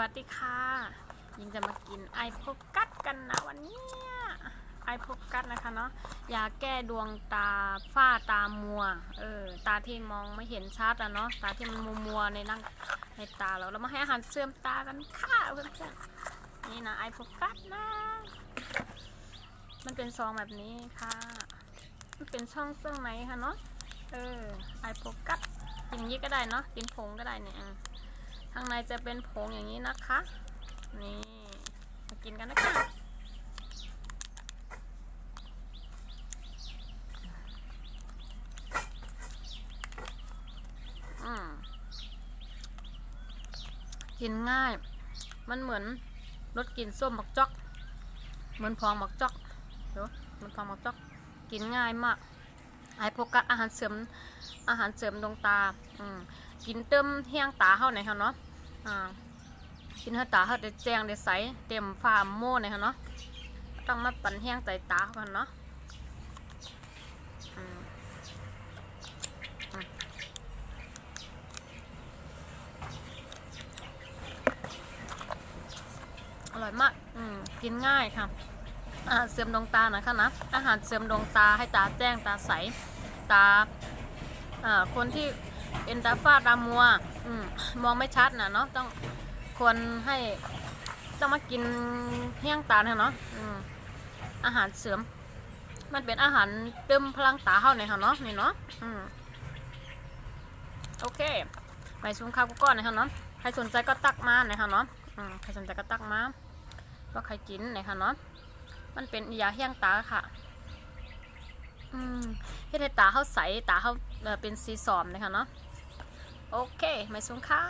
วัสดีค่ะ ยิงจะมากินไอโฟกัสกันนะวันนี้ไอโฟกัสนะคะเนาะยาแก้ดวงตาฝ้าตามัวเออตาที่มองไม่เห็นชัดอะเนาะตาที่มันมัวมัวในร่างในตาเราเรามาให้อาหารเสริมตากันค่ะเพื่อนๆนี่นะไอโฟกัสนะ มันเป็นซองแบบนี้ค่ะ มันเป็นช่องเครื่องไหนคะเนาะเออไอโฟกัสกินอย่างนี้ก็ได้เนาะกินผงก็ได้เนี่ย ข้างในจะเป็นผงอย่างนี้นะคะ นี่มากินกันนะคะอืมกินง่าย มันเหมือนรสกินส้มหมักจอก เหมือนพองหมักจอกเดี๋ยวเหมันพองหมักจอก กินง่ายมากไอโฟกัอาหารเสริมอาหารเสริมดวงตา อืม กินเติมเฮียงตาเข้าไหนค่ะเนาะอ่ากินให้ตาเขาได้แจ้งได้ใสเต็มฟ้าโม่เลยค่ะเนาะต้องมาปั่นเฮียงใจตาเขากันเนาะอร่อยมากอืมกินง่ายค่ะอาหารเสริมดวงตานะคะนะ อาหารเสริมดวงตาให้ตาแจ้งตาใส ตาอ่าคนที่ เป็นตาฝ้าตามัวอืมมองไม่ชัดนะเนาะต้องควรให้ต้องมากินเฮี้ยงตาเนี่ยเนาะอืมอาหารเสริม มันเป็นอาหารเติมพลังตาเข้าในค่ะเนาะนี่เนาะอืมโอเคไปชุมข้าวกุ๊กก้อนนะคะเนาะใครสนใจก็ตักมานะคะเนาะอืมใครสนใจก็ตักมาว่าใครกินนะคะเนาะมันเป็นยาเฮี้ยงตาค่ะ อืม เฮ็ดให้ตาเขาใสตาเขาเป็นสีสอมนะคะเนาะโอเคไม่ชุมค่า